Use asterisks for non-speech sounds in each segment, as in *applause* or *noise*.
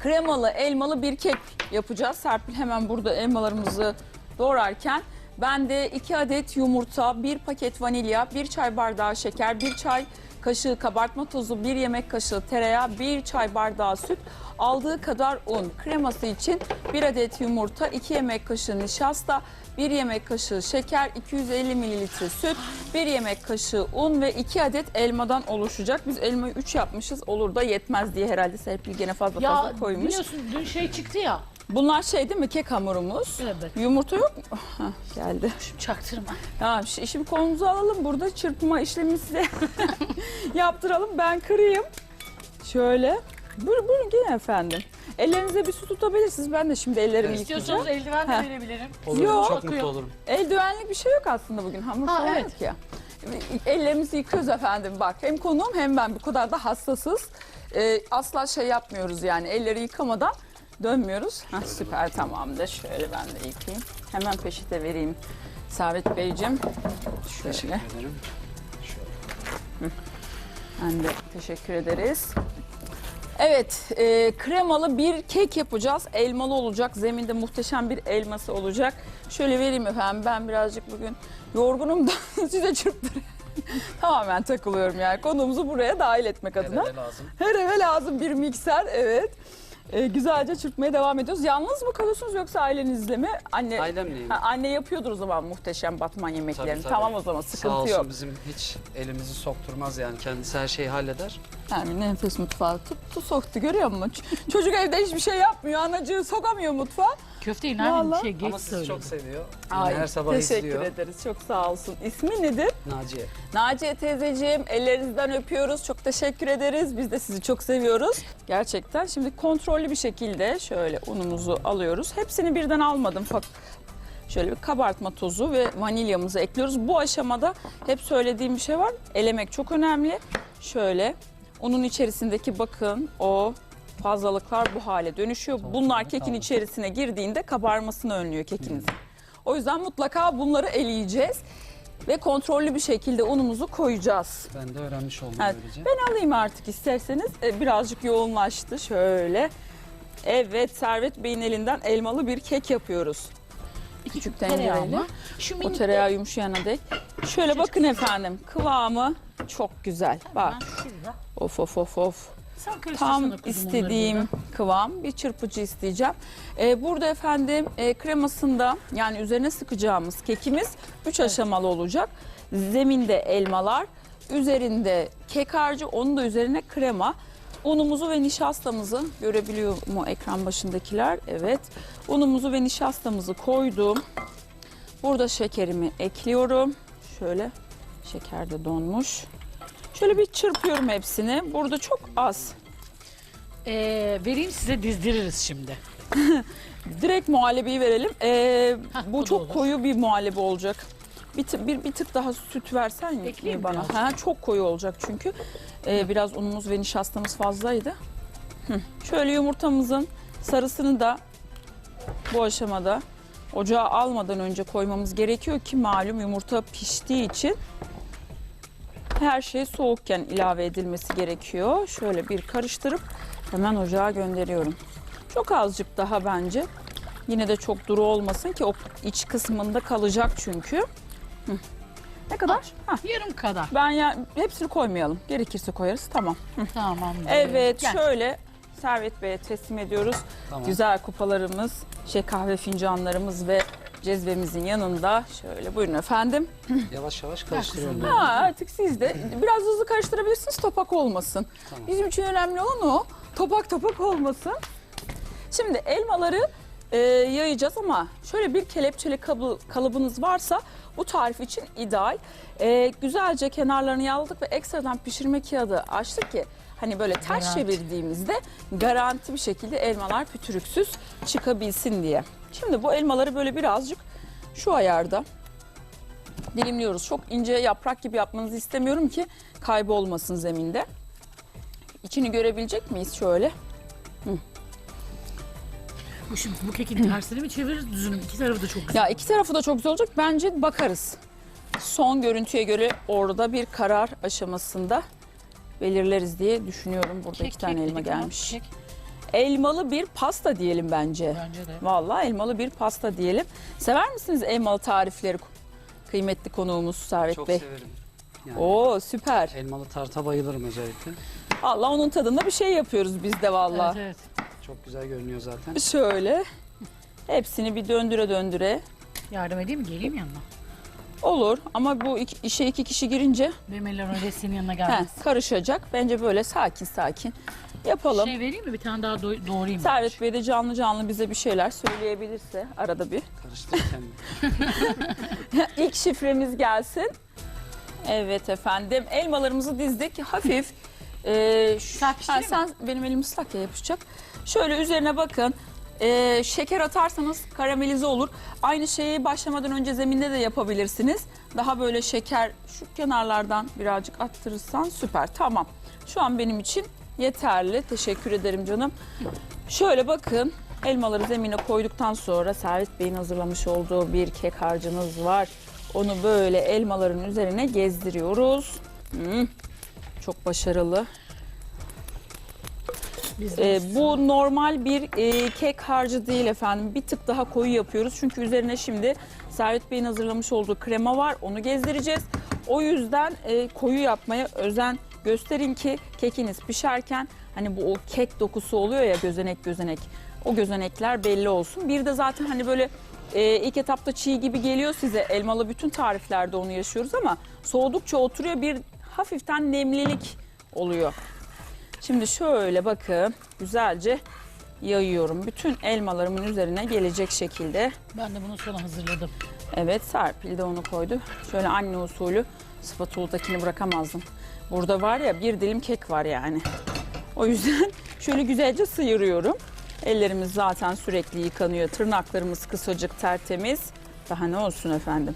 kremalı elmalı bir kek yapacağız. Serpil hemen burada elmalarımızı doğrarken ben de 2 adet yumurta, 1 paket vanilya, 1 çay bardağı şeker, 1 çay kaşığı kabartma tozu, 1 yemek kaşığı tereyağı, 1 çay bardağı süt, aldığı kadar un. Kreması için 1 adet yumurta, 2 yemek kaşığı nişasta, 1 yemek kaşığı şeker, 250 mililitre süt, 1 yemek kaşığı un ve 2 adet elmadan oluşacak. Biz elmayı 3 yapmışız. Olur da yetmez diye herhalde Serpil gene fazla Ya fazla koymuş. biliyorsun dün şey çıktı ya. Bunlar şey değil mi? Kek hamurumuz. Evet. Yumurta yok mu? Hah, geldi. Şimdi çaktırma. Tamam şi- şimdi kolumuzu alalım. Burada çırpma işlemi size *laughs* yaptıralım. Ben kırayım. Şöyle. Buyurun, buyurun gelin efendim. Ellerinize bir su tutabilirsiniz. Ben de şimdi ellerimi yıkayacağım. İstiyorsanız eldiven de verebilirim. Olur, Yok. çok mutlu olurum. Eldivenlik bir şey yok aslında bugün. Hamur Ha, falan evet. yok ya. Ellerimizi yıkıyoruz efendim. Bak hem konuğum hem ben bu kadar da hassasız. Ee, asla şey yapmıyoruz yani. Elleri yıkamadan dönmüyoruz. Hah, süper tamamdır. Şöyle ben de yıkayayım. Hemen peşite vereyim. Servet Beyciğim. Şöyle. Teşekkür ederim. Ben de teşekkür ederiz. Evet, e, kremalı bir kek yapacağız. Elmalı olacak. Zeminde muhteşem bir elması olacak. Şöyle vereyim efendim. Ben birazcık bugün yorgunum da *laughs* size çırptırayım. Tamamen takılıyorum yani. Konuğumuzu buraya dahil etmek adına. Nerede lazım? Her eve lazım bir mikser. Evet. E, güzelce çırpmaya devam ediyoruz. Yalnız mı kalıyorsunuz yoksa ailenizle mi? Anne Ailemleyim. Ha, anne yapıyordur o zaman muhteşem batman yemeklerini. Tabii, tabii. Tamam o zaman Sağ sıkıntı olsun yok. bizim hiç elimizi sokturmaz yani kendisi her şeyi halleder. Yani nefes mutfağı tuttu soktu görüyor musun? Çocuk evde hiçbir şey yapmıyor. Anacığı sokamıyor mutfağa. Köfteyi Vallahi. nerede şey geç Ama sizi söyledi. çok seviyor. Ay, her sabah teşekkür izliyor. ederiz. Çok sağ olsun. İsmi nedir? Naciye. Naciye teyzeciğim ellerinizden öpüyoruz. Çok teşekkür ederiz. Biz de sizi çok seviyoruz. Gerçekten. Şimdi kontrollü bir şekilde şöyle unumuzu alıyoruz. Hepsini birden almadım. Fakat şöyle bir kabartma tozu ve vanilyamızı ekliyoruz. Bu aşamada hep söylediğim bir şey var. Elemek çok önemli. Şöyle unun içerisindeki bakın o fazlalıklar bu hale dönüşüyor. Bunlar kekin içerisine girdiğinde kabarmasını önlüyor kekinizin. O yüzden mutlaka bunları eleyeceğiz ve kontrollü bir şekilde unumuzu koyacağız. Ben de öğrenmiş oldum Evet, böylece. Ben alayım artık isterseniz. Ee, birazcık yoğunlaştı şöyle. Evet Servet Bey'in elinden elmalı bir kek yapıyoruz. Küçük Tereyağı mı? Şu O minik tereyağı yumuşayana dek. Şöyle bakın efendim kıvamı çok güzel. Bak Şurada. of of of of. Sen karıştırsana Tam istediğim kıvam. Bir çırpıcı isteyeceğim. Ee, burada efendim e, kremasında yani üzerine sıkacağımız kekimiz 3 aşamalı olacak. Zeminde elmalar, üzerinde kek harcı, onun da üzerine krema. Unumuzu ve nişastamızı görebiliyor mu ekran başındakiler? Evet. Unumuzu ve nişastamızı koydum. Burada şekerimi ekliyorum. Şöyle şeker de donmuş. Şöyle bir çırpıyorum hepsini. Burada çok az. Ee, vereyim size dizdiririz şimdi. *laughs* Direkt muhallebiyi verelim. Ee, Hah, bu da çok olur. koyu bir muhallebi olacak. Bir, tı- bir, bir tık daha süt versen mi Ekleyeyim bana? Ha, çok koyu olacak çünkü. Ee, biraz unumuz ve nişastamız fazlaydı. Hı. Şöyle yumurtamızın sarısını da bu aşamada ocağa almadan önce koymamız gerekiyor ki malum yumurta piştiği için her şey soğukken ilave edilmesi gerekiyor. Şöyle bir karıştırıp hemen ocağa gönderiyorum. Çok azıcık daha bence. Yine de çok duru olmasın ki o iç kısmında kalacak çünkü. Hı. Ne kadar? Hah. Yarım kadar. Ben ya hepsini koymayalım. Gerekirse koyarız. Tamam. Tamam. Evet, Gel. şöyle Servet Bey'e teslim ediyoruz. Tamam. Güzel kupalarımız, şey kahve fincanlarımız ve cezvemizin yanında. Şöyle buyurun efendim. *laughs* Yavaş yavaş karıştırıyorum. Ha, artık siz de biraz hızlı karıştırabilirsiniz topak olmasın. Tamam. Bizim için önemli olan o. Topak topak olmasın. Şimdi elmaları e, yayacağız ama şöyle bir kelepçeli kabı, kalıbınız varsa bu tarif için ideal. E, güzelce kenarlarını yağladık ve ekstradan pişirme kağıdı açtık ki hani böyle ters Garanti. çevirdiğimizde garanti bir şekilde elmalar pütürüksüz çıkabilsin diye. Şimdi bu elmaları böyle birazcık şu ayarda dilimliyoruz. Çok ince yaprak gibi yapmanızı istemiyorum ki kaybolmasın zeminde. İçini görebilecek miyiz şöyle? Bu şimdi bu kekin tersini mi çeviririz düzünü? İki tarafı da çok güzel. Ya iki tarafı da çok güzel olacak. Bence bakarız. Son görüntüye göre orada bir karar aşamasında belirleriz diye düşünüyorum. Burada Kek, iki tane kek elma dedik ama gelmiş. kek. elmalı bir pasta diyelim bence. Bence de. Vallahi elmalı bir pasta diyelim. Sever misiniz elmalı tarifleri kıymetli konuğumuz Servet Çok Bey? severim. Yani Oo süper. elmalı tarta bayılırım özellikle. Allah onun tadında bir şey yapıyoruz biz de vallahi. Evet evet. Çok güzel görünüyor zaten. Şöyle hepsini bir döndüre döndüre Yardım edeyim mi? Geleyim yanına. olur ama bu iki, işe iki kişi girince Benim eller öyle *laughs* senin yanına he, gelmez. karışacak. Bence böyle sakin sakin yapalım. Şey vereyim mi? Bir tane daha do- doğrayayım. Servet Bey de canlı canlı bize bir şeyler söyleyebilirse arada bir. Karıştırırken *laughs* İlk şifremiz gelsin. Evet efendim. Elmalarımızı dizdik. Hafif. E, şu- Serpiştireyim Ha, sen benim elim ıslak ya yapışacak. Şöyle üzerine bakın. E, şeker atarsanız karamelize olur. Aynı şeyi başlamadan önce zeminde de yapabilirsiniz. Daha böyle şeker şu kenarlardan birazcık attırırsan süper. Tamam. Şu an benim için yeterli. Teşekkür ederim canım. Şöyle bakın. Elmaları zemine koyduktan sonra Servet Bey'in hazırlamış olduğu bir kek harcımız var. Onu böyle elmaların üzerine gezdiriyoruz. Hmm, çok başarılı. Ee, bu normal bir e, kek harcı değil efendim. Bir tık daha koyu yapıyoruz. Çünkü üzerine şimdi Servet Bey'in hazırlamış olduğu krema var. Onu gezdireceğiz. O yüzden e, koyu yapmaya özen gösterin ki kekiniz pişerken hani bu o kek dokusu oluyor ya gözenek gözenek. O gözenekler belli olsun. Bir de zaten hani böyle e, ilk etapta çiğ gibi geliyor size. Elmalı bütün tariflerde onu yaşıyoruz ama soğudukça oturuyor bir hafiften nemlilik oluyor. Şimdi şöyle bakın güzelce yayıyorum. Bütün elmalarımın üzerine gelecek şekilde. Ben de bunu sonra hazırladım. Evet Serpil de onu koydu. Şöyle anne usulü spatuladakini bırakamazdım. Burada var ya bir dilim kek var yani. O yüzden *laughs* şöyle güzelce sıyırıyorum. Ellerimiz zaten sürekli yıkanıyor. Tırnaklarımız kısacık tertemiz. Daha ne olsun efendim.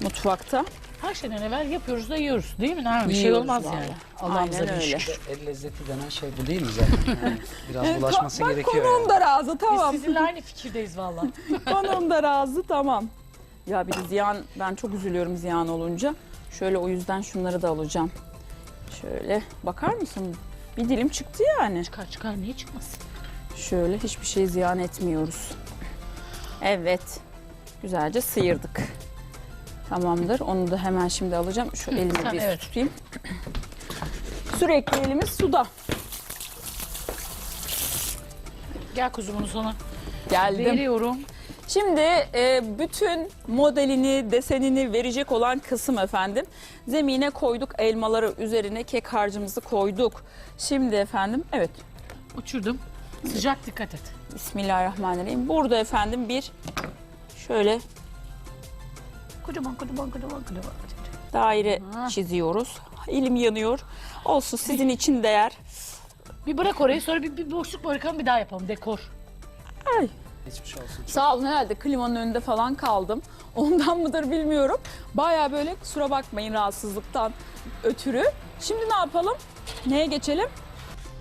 Mutfakta Her şeyden evvel yapıyoruz da yiyoruz değil mi? Nermin? Bir şey Yiyoruz olmaz vallahi. yani. Allah'ımıza Aynen bir öyle. şükür. el lezzeti denen şey bu değil mi zaten? Yani biraz bulaşması Bak gerekiyor. konuğum yani. da razı tamam. Biz sizinle aynı fikirdeyiz valla. *laughs* Konuğum da razı tamam. Ya bir de ziyan ben çok üzülüyorum ziyan olunca. Şöyle o yüzden şunları da alacağım. Şöyle bakar mısın? Bir dilim çıktı yani. çıkar çıkar niye çıkmasın? Şöyle hiçbir şey ziyan etmiyoruz. Evet. Güzelce sıyırdık. Tamamdır. Onu da hemen şimdi alacağım. Şu elimi bir evet. tutayım. Sürekli elimiz suda. Gel kuzumun sonra. Geldim. Veriyorum. Şimdi e, bütün modelini, desenini verecek olan kısım efendim. Zemine koyduk elmaları üzerine kek harcımızı koyduk. Şimdi efendim evet Uçurdum. Sıcak dikkat et. Bismillahirrahmanirrahim. Burada efendim bir şöyle Kocaman kocaman kocaman kocaman. daire çiziyoruz. Elim yanıyor. Olsun sizin için değer. Bir bırak orayı sonra bir, bir boşluk bırakalım bir daha yapalım dekor. Ay. Geçmiş olsun. Sağ olun herhalde klimanın önünde falan kaldım. *laughs* Ondan mıdır bilmiyorum. Baya böyle kusura bakmayın rahatsızlıktan ötürü. Şimdi ne yapalım? Neye geçelim?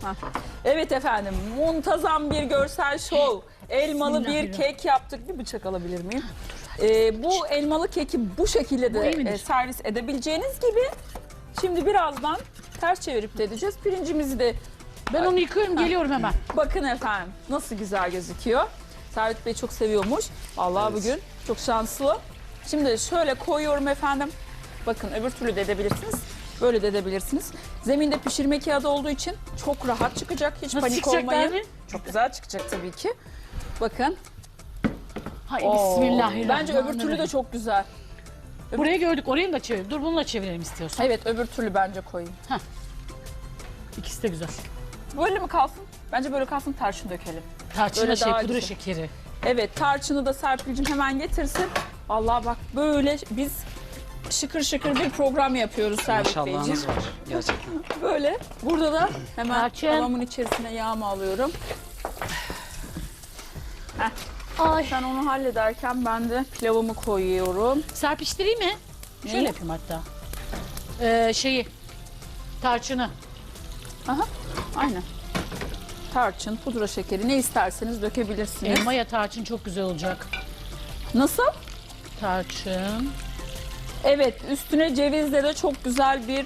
Hah. Evet efendim muntazam bir görsel şov. *laughs* Elmalı bir kek yaptık. Bir bıçak alabilir miyim? Ee, bu elmalı keki bu şekilde Bu iyi de midir? e, servis edebileceğiniz gibi. Şimdi birazdan ters çevirip de edeceğiz. Pirincimizi de Ben onu yıkıyorum geliyorum hemen. Bakın efendim nasıl güzel gözüküyor. Servet Bey çok seviyormuş. Vallahi Evet. bugün çok şanslı. Şimdi şöyle koyuyorum efendim. Bakın öbür türlü de edebilirsiniz. Böyle de edebilirsiniz. Zeminde pişirme kağıdı olduğu için çok rahat çıkacak. Hiç Nasıl panik çıkacak olmayın. Çok güzel çıkacak tabii ki. Bakın. Hay Oo, bismillahirrahmanirrahim. Bence öbür türlü de çok güzel. Burayı gördük orayı da çevir. Dur bununla çevirelim istiyorsan. Evet öbür türlü bence koyayım. İkisi de güzel. Böyle mi kalsın? Bence böyle kalsın tarçın dökelim. Tarçınla Böyle şey pudra şekeri. Evet tarçını da Serpil'cim hemen getirsin. Vallahi bak böyle biz şıkır şıkır bir program yapıyoruz Servet Beyciğim. Var gerçekten. *laughs* Böyle. Burada da hemen Tarçın. tavamın içerisine yağımı alıyorum. Ay. Sen onu hallederken ben de pilavımı koyuyorum. Serpiştireyim mi? Neyi? Şöyle yapayım hatta. Ee, şeyi. Tarçını. Aha, aynen. Tarçın, pudra şekeri ne isterseniz dökebilirsiniz. Elma ya tarçın çok güzel olacak. Nasıl? Tarçın. Evet, üstüne cevizle de çok güzel bir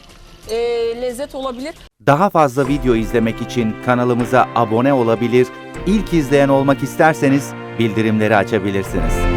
e, lezzet olabilir. Daha fazla video izlemek için kanalımıza abone olabilir, ilk izleyen olmak isterseniz bildirimleri açabilirsiniz.